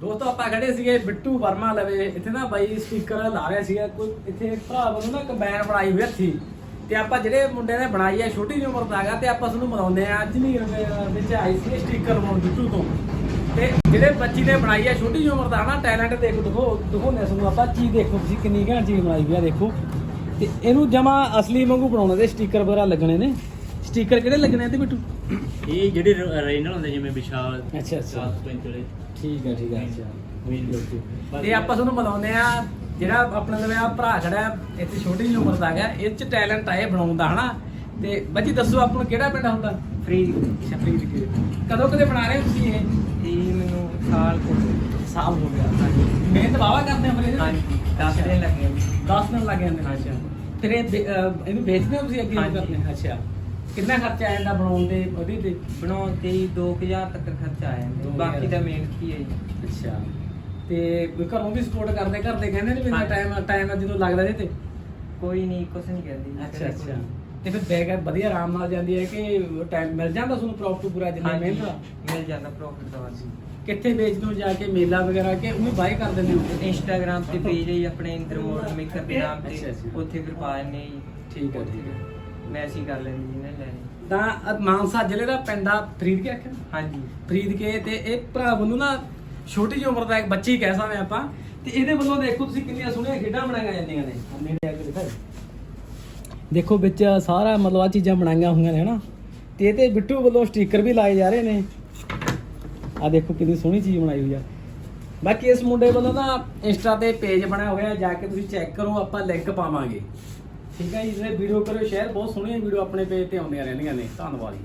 ਦੋਸਤੋ, ਆਪਾਂ ਖੜੇ ਸੀਗੇ ਬਿੱਟੂ ਵਰਮਾ ਲਵੇ। ਇੱਥੇ ਨਾ ਬਾਈ ਸਟicker ਲਾ ਰਿਹਾ ਸੀਗਾ। ਕੋਈ ਇੱਥੇ ਭਰਾ ਵੱਲੋਂ ਨਾ ਕੰਬਾਈਨ ਬਣਾਈ ਹੋਈ ਹੱਥੀ। ਤੇ ਆਪਾਂ ਜਿਹੜੇ ਮੁੰਡੇ ਨੇ ਬਣਾਈ ਆ, ਛੋਟੀ ਜਿਹੀ ਉਮਰ ਦਾ ਹੈਗਾ, ਤੇ ਆਪਾਂ ਤੁਹਾਨੂੰ ਮਨਾਉਂਦੇ ਆ। ਅੱਜ ਨਹੀਂ ਵਿੱਚ ਆਈ ਸੀ ਸਟicker ਬਣਾਉਣ ਬਿੱਟੂ ਤੋਂ। ਤੇ ਜਿਹੜੇ ਬੱਚੀ ਨੇ ਬਣਾਈ ਆ, ਛੋਟੀ ਜਿਹੀ ਉਮਰ ਦਾ ਹਨਾ ਟੈਲੈਂਟ ਦੇਖੋ ਦੇਖੋ, ਦਿਖਾਉਂਦੇ ਤੁਹਾਨੂੰ ਆਪਾਂ ਚੀਜ਼ ਦੇਖੋ ਤੁਸੀਂ, ਕਿੰਨੀ ਘੈਂਟ ਚੀਜ਼ ਬਣਾਈ ਹੋਈ ਆ, ਦੇਖੋ। ਤੇ ਇਹਨੂੰ ਜਮਾ ਅਸਲੀ ਵਾਂਗੂ ਬਣਾਉਣਾ ਦੇ ਸਟicker ਵਗੈਰਾ ਲੱਗਣੇ ਨੇ। ਸਟicker ਕਿਹੜੇ ਲੱਗਣੇ ਤੇ ਬਿੱਟੂ? ਇਹ ਜਿਹੜੇ ਰੀਨਲ ਹੁੰਦੇ ਜਿਵੇਂ ਵਿਸ਼ਾਲ ਅੱਛਾ, ਅੱਛਾ। 7 ਇੰਚ ਠੀਕ ਹੈ ਠੀਕ ਹੈ ਅੱਛਾ। ਬਸ। ਤੇ ਆਪਾਂ ਤੁਹਾਨੂੰ ਮਿਲਾਉਂਦੇ ਆ ਜਿਹੜਾ ਆਪਣੇ ਕੋਲ ਆ ਭਰਾ ਖੜਾ ਹੈ, ਇੱਥੇ ਛੋਟੀ ਜਿਹੀ ਉਮਰ ਦਾ ਹੈਗਾ ਇਹ ਚ ਟੈਲੈਂਟ ਆ ਇਹ ਬਣਾਉਣ ਦਾ ਹਨਾ? ਤੇ ਬੱਜੀ ਦੱਸੋ ਆਪਾਂ ਨੂੰ ਕਿਹੜਾ ਪਿੰਡ ਹੁੰਦਾ? ਫ੍ਰੀ ਸ਼ਫਰੀਦ ਕੇ ਕਦੋਂ ਕਦੇ ਬਣਾ ਰਹੇ ਹੋ ਤੁਸੀਂ ਇਹ? ਇਹ ਮੈਨੂੰ ਸਾਲ ਕੋ ਸਾਲ ਹੋ ਗਿਆ ਮਿਹਨਤ ਵਾਵਾ ਕਰਦੇ ਹੋ ਫਿਰ ਇਹਦੇ? ਹਾਂਜੀ 10 ਦਿਨ ਲੱਗੇ 10 ਦਿਨ ਲੱਗ ਜਾਂਦੇ ਨੇ ਅੱਛਾ। ਫਿਰ ਇਹ ਵੇ- ਅਹ ਇਹਨੂੰ ਵੇਚਦੇ ਹੋ ਤੁਸੀਂ ਅੱਗੇ? ਹਾਂਜੀ। ਕਰਦੇ ਹੋ? ਅੱਛਾ। ਕਿੰਨਾ ਖਰਚਾ ਆ ਜਾਂਦਾ ਬਣਾਉਣ ਦੇ ਉਹਦੇ ਤੇ? ਬਣਾਉਣ ਤੇ ਹੀ 2000 ਤੱਕ ਖਰਚਾ ਆ ਦੋ ਜਾਂਦਾ ਹਜ਼ਾਰ। ਬਾਕੀ ਤਾਂ ਮਿਹਨਤ ਹੀ ਹੈ ਜੀ। ਅੱਛਾ। ਤੇ ਘਰੋਂ ਵੀ ਸਪੋਰਟ ਕਰਦੇ ਕਰਦੇ ਕਹਿੰਦੇ ਨੇ ਵੀ ਹਾਂਜੀ। ਟਾਈਮ ਟਾਈਮ ਜਦੋਂ ਲੱਗਦਾ ਇਹਦੇ ਤੇ? ਕੋਈ ਨਹੀਂ ਕੁਛ ਨਹੀਂ ਕਹਿੰਦੀ ਅੱਛਾ ਅੱਛਾ। ਤੇ ਫਿਰ ਬੈਗ ਵਧੀਆ ਆਰਾਮ ਨਾਲ ਜਾਂਦੀ ਹੈ ਕਿ ਟਾਈਮ ਮਿਲ ਜਾਂਦਾ ਤੁਹਾਨੂੰ ਪ੍ਰੋਪਰ ਪੂਰਾ ਜਿੰਨੀ ਹਾਂਜੀ ਮਿਹਨਤ ਆ? ਮਿਲ ਜਾਂਦਾ ਪ੍ਰੋਫਿਟ ਦਾ ਵਾਜੀ ਕਿੱਥੇ ਵੇਚਦੇ ਹੋ ਜਾ ਕੇ ਮੇਲਾ ਵਗੈਰਾ ਕਿ ਉਹਨੂੰ ਬਾਈ ਕਰ ਦਿੰਦੇ ਹੋ? ਇੰਸਟਾਗ੍ਰam ਤੇ ਪੇਜ ਹੈ ਜੀ ਆਪਣੇ ਇੰਦਰ ਮੋਡ ਮੇਕਰ ਦੇ ਨਾਮ ਅੱਛਾ, ਤੇ ਅੱਛਾ। ਉੱਥੇ ਫਿਰ ਪਾ ਦਿੰਦੇ ਹਾਂ ਜੀ। ਠੀਕ ਹੈ ਠੀਕ ਹੈ। ਮੈਸੇਜ ਕਰ ਲੈਂਦੇ ਜੀ ਨਾ ਲੈਣੇ ਤਾਂ ਅਹ ਮਾਨਸਾ ਜ਼ਿਲ੍ਹੇ ਦਾ ਪਿੰਡ ਆ ਫਰੀਦ ਕੇ ਆਖਿਆ? ਹਾਂਜੀ। ਫਰੀਦ ਕੇ ਤੇ ਇਹ ਭਰਾ ਵੱਲੋਂ ਨਾ ਛੋਟੀ ਜਿਹੀ ਉਮਰ ਦਾ ਇੱਕ ਬੱਚੀ ਕਹਿ ਸਕਦੇ ਆਪਾਂ। ਤੇ ਇਹਦੇ ਵੱਲੋਂ ਦੇਖੋ ਤੁਸੀਂ ਕਿੰਨੀਆਂ ਸੋਹਣੀਆਂ ਖੇਡਾਂ ਬਣਾਈਆਂ ਜਾਂਦੀਆਂ ਨੇ। ਆਹ ਨੇੜੇ ਆ ਕੇ ਦਿਖਾਓ। ਦੇਖੋ ਵਿੱਚ ਸਾਰਾ ਮਤਲਬ ਆ ਚੀਜ਼ਾਂ ਬਣਾਈਆਂ ਹੋਈਆਂ ਨੇ ਹਨਾ? ਤੇ ਇਹਦੇ ਬਿੱਟੂ ਵੱਲੋਂ ਸਟicker ਵੀ ਲਾਏ ਜਾ ਰਹੇ ਨੇ। ਆ ਦੇਖੋ ਕਿੰਨੀ ਸੋਹਣੀ ਚੀਜ਼ ਬਣਾਈ ਹੋਈ ਆ। ਬਾਕੀ ਇਸ ਮੁੰਡੇ ਵੱਲੋਂ ਨਾ ਇੰਸਟਾ ਤੇ ਪੇਜ ਬਣਿਆ ਹੋਇਆ ਜਾ ਕੇ ਤੁਸੀਂ ਚੈੱਕ ਕਰੋ ਆਪਾਂ ਲਿੰਕ ਪਾਵਾਂਗੇ। ਠੀਕ ਹੈ ਜੀ ਇਹ ਵੀਡੀਓ ਕਰਿਓ ਸ਼ੇਅਰ ਬਹੁਤ ਸੋਹਣੀਆਂ ਵੀਡੀਓ ਆਪਣੇ ਪੇਜ ਤੇ ਆਉਂਦੀਆਂ ਰਹਿੰਦੀਆਂ ਨੇ। ਧੰਨਵਾਦ ਜੀ।